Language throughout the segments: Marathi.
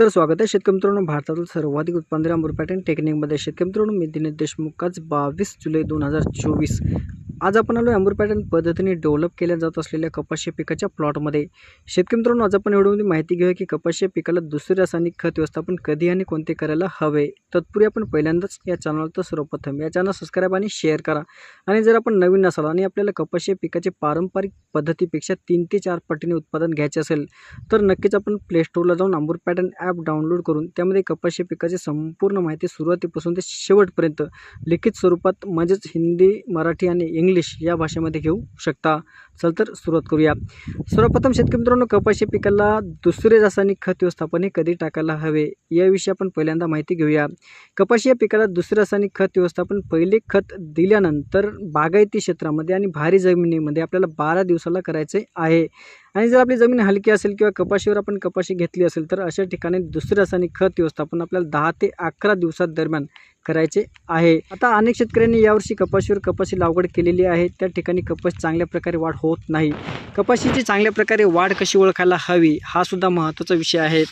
तर स्वागत आहे शेतकरी मित्रांनो. भारतातील सर्वाधिक उत्पादन अंबूर पॅटर्न टेक्निकमध्ये शेतकरी मित्रांनो मी दिनेश देशमुख. आज बावीस जुलै दोन हजार चोवीस. आज आपण आलो अंबूर पॅटर्न पद्धतीने डेव्हलप केल्या जात असलेल्या कपाशी पिकाच्या प्लॉटमध्ये शेतकरी मित्रांनो आज आपण व्हिडिओमध्ये माहिती घेऊया की कपाशी पिकाला दुसरे रासायनिक खत व्यवस्थापन कधी आणि कोणते करायला हवे? तत्पूर्वी आपण पहिल्यांदाच या चॅनलला तर सर्वप्रथम या चॅनल सबस्क्राईब आणि शेअर करा. आणि जर आपण नवीन नसाल आणि आपल्याला कपाशी पिकाचे पारंपरिक पद्धतीपेक्षा तीन ते चार पटीने उत्पादन घ्यायचे असेल तर नक्कीच आपण प्लेस्टोरला जाऊन अंबूर पॅटर्न ॲप डाउनलोड करून त्यामध्ये कपाशी पिकाची संपूर्ण माहिती सुरुवातीपासून ते शेवटपर्यंत लिखित स्वरूपात म्हणजेच हिंदी मराठी आणि इंग्लिश इंग्लिश या भाषेमध्ये घेऊ शकता. चल तर सुरुवात करूया. सर्वप्रथम शेतकरी मित्रांनो कपाशी पिकाला दुसरे रासायनिक खत व्यवस्थापन हे कधी टाकायला हवे याविषयी आपण पहिल्यांदा माहिती घेऊया. कपाशी या पिकाला दुसरे रासायनिक खत व्यवस्थापन पहिले खत दिल्यानंतर बागायती क्षेत्रामध्ये आणि भारी जमिनीमध्ये आपल्याला बारा दिवसाला करायचे आहे. आणि जर आपली जमीन हलकी असेल किंवा कपाशीवर आपण कपाशी घेतली असेल तर अशा ठिकाणी दुसरे रासायनिक खत व्यवस्थापन आपल्याला दहा ते अकरा दिवसात दरम्यान करायचे आहे. आता अनेक शेतकऱ्यांनी यावर्षी कपाशीवर कपाशी लागवड केलेली आहे. त्या ठिकाणी कपास चांगल्या प्रकारे वाढ होत नाही. कपाशीची चांगल्या प्रकारे वाढ कशी ओळखायला हवी हा सुद्धा महत्त्वाचा विषय आहे.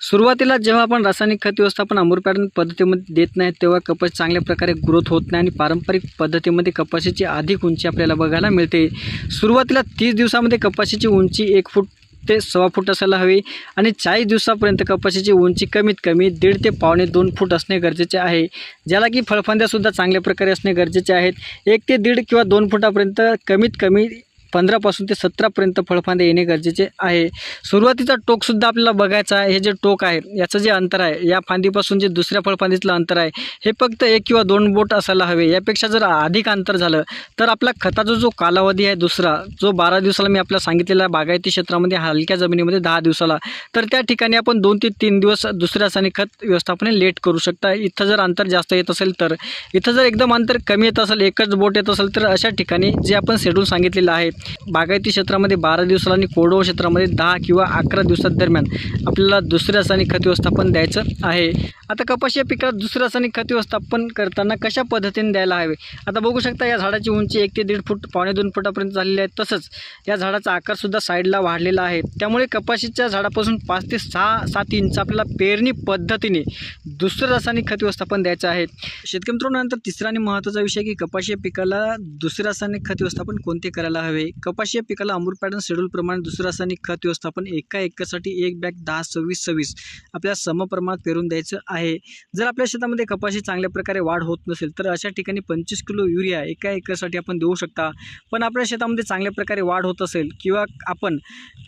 सुरुवातीला जेव्हा आपण रासायनिक खत व्यवस्थापन अमूर पद्धतीमध्ये देत नाही तेव्हा कपास चांगल्या प्रकारे ग्रोथ होत नाही आणि पारंपरिक पद्धतीमध्ये कपाशीची अधिक उंची आपल्याला बघायला मिळते. सुरुवातीला तीस दिवसामध्ये कपाशीची उंची एक फूट ते सव्वा फूट असायला हवी आणि चाळीस दिवसापर्यंत कपाशीची उंची कमीत कमी दीड ते पावणे दोन फूट असणे गरजेचे आहे. ज्याला की फळफांद्यासुद्धा चांगल्या प्रकारे असणे गरजेचे आहेत. एक ते दीड किंवा दोन फुटापर्यंत कमीत कमी पंधरापासून ते सतरापर्यंत फळफांदे येणे गरजेचे आहे. सुरुवातीचा टोकसुद्धा आपल्याला बघायचा आहे. हे जे टोक आहे याचं जे अंतर आहे या फांदीपासून जे दुसऱ्या फळफांदीतलं अंतर आहे हे फक्त एक किंवा दोन बोट असायला हवे. यापेक्षा जर अधिक अंतर झालं तर आपला खताचा जो कालावधी आहे दुसरा जो बारा दिवसाला मी आपल्याला सांगितलेला आहे बागायती क्षेत्रामध्ये हलक्या जमिनीमध्ये दहा दिवसाला तर त्या ठिकाणी आपण दोन ते तीन दिवस दुसऱ्या रासायनिक खत व्यवस्थापने लेट करू शकता. इथं जर अंतर जास्त येत असेल तर इथं जर एकदम अंतर कमी येत असेल एकच बोट येत असेल तर अशा ठिकाणी जे आपण शेड्यूल सांगितलेलं आहे बागायती क्षेत्रामध्ये बारा दिवसाला आणि कोरडवाहू क्षेत्रामध्ये दहा किंवा अकरा दिवसात दरम्यान आपल्याला दुसऱ्या रासायनिक खत व्यवस्थापन द्यायचं आहे. आता कपाशी या पिकाला दुसरं रासायनिक खत व्यवस्थापन करताना कशा पद्धतीने द्यायला हवे? आता बघू शकता या झाडाची उंची एक ते दीड फूट पावणे दोन फुटापर्यंत झालेली आहे. तसंच या झाडाचा आकारसुद्धा साईडला वाढलेला आहे. त्यामुळे कपाशीच्या झाडापासून पाच ते सहा सात इंच आपल्याला पेरणी पद्धतीने दुसरं रासायनिक खत व्यवस्थापन द्यायचं आहे. शेतकरी मित्रांनो नंतर तिसरा आणि महत्त्वाचा विषय की कपाशी या पिकाला दुसरं रासायनिक खत व्यवस्थापन कोणते करायला हवे? कपाशी या पिकाला अमूर पॅटर्न शेड्यूलप्रमाणे दुसरं रासायनिक खत व्यवस्थापन एका एकरसाठी एक बॅग दहा सव्वीस सव्वीस आपल्या समप्रमाणात पेरून द्यायचं आहे. जर आपल्या शेतामध्ये कपाशी चांगल्या प्रकारे वाढ होत नसेल तर अशा ठिकाणी पंचवीस किलो युरिया एका एकरसाठी आपण देऊ शकता. पण आपल्या शेतामध्ये चांगल्या प्रकारे वाढ होत असेल किंवा आपण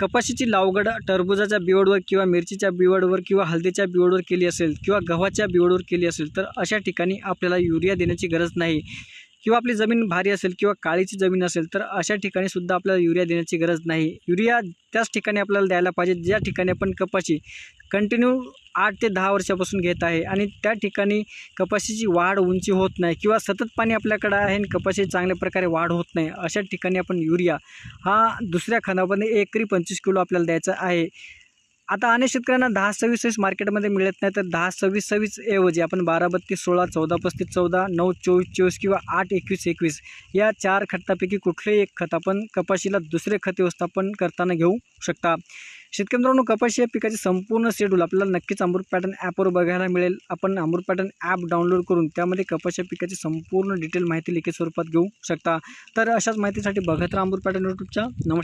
कपाशीची लावगड टरबुजाच्या बिवडवर किंवा मिरचीच्या बिवडवर किंवा हळदीच्या बिवडवर केली असेल किंवा गव्हाच्या बिवडवर केली असेल तर अशा ठिकाणी आपल्याला युरिया देण्याची गरज नाही. किंवा आपली जमीन भारी असेल किंवा काळीची जमीन असेल तर अशा ठिकाणी सुद्धा आपल्याला युरिया देण्याची गरज नाही. युरिया त्याच ठिकाणी आपल्याला द्यायला पाहिजे ज्या ठिकाणी आपण कपाशी कंटिन्यू आठ ते दहा वर्षापासून घेत आहे आणि त्या ठिकाणी कपाशीची वाढ उंची होत नाही किंवा सतत पाणी आपल्याकडं आहे आणि कपाशी चांगल्या प्रकारे वाढ होत नाही अशा ठिकाणी आपण युरिया हा दुसऱ्या खणामध्ये एकरी पंचवीस किलो आपल्याला द्यायचा आहे. आता अनेक शेतकऱ्यांना दहा सव्वीस सव्वीस मार्केटमध्ये मिळत नाही. तर दहा सव्वीस सव्वीस ऐवजी आपण बारा बत्तीस सोळा चौदा पस्तीस चौदा नऊ चोवीस चोवीस किंवा आठ एकवीस एकवीस या चार खतापैकी कुठलेही एक खत आपण कपाशीला दुसरे खत व्यवस्थापन करताना घेऊ शकता. शेतकरी मित्रांनो कपाशी या पिकाचे संपूर्ण शेड्यूल आपल्याला नक्कीच अमृत पॅटर्न ॲपवर बघायला मिळेल. आपण अमृत पॅटर्न ॲप डाउनलोड करून त्यामध्ये कपाशी या पिकाची संपूर्ण डिटेल माहिती लिखित स्वरूपात घेऊ शकता. तर अशाच माहितीसाठी बघत राहा अमृत पॅटर्न यूट्यूबच्या नमस्कार.